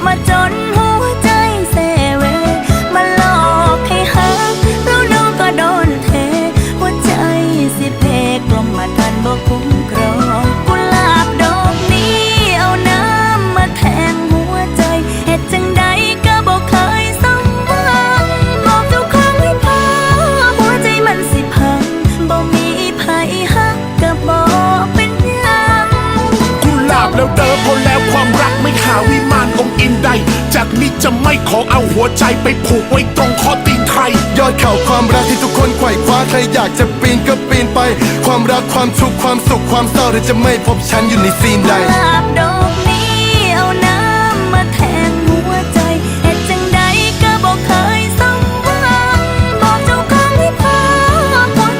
my จากนี้จะไม่ขอเอาหัวใจไปผูกไว้ตรงข้อตีนใคร ยอดเขาความรักที่ทุกคนไขว่คว้าใครอยากจะปีนก็ปีนไป ความรักความทุกข์ความสุขความเศร้าเธอจะไม่พบฉันอยู่ในซีนใดลาบโดน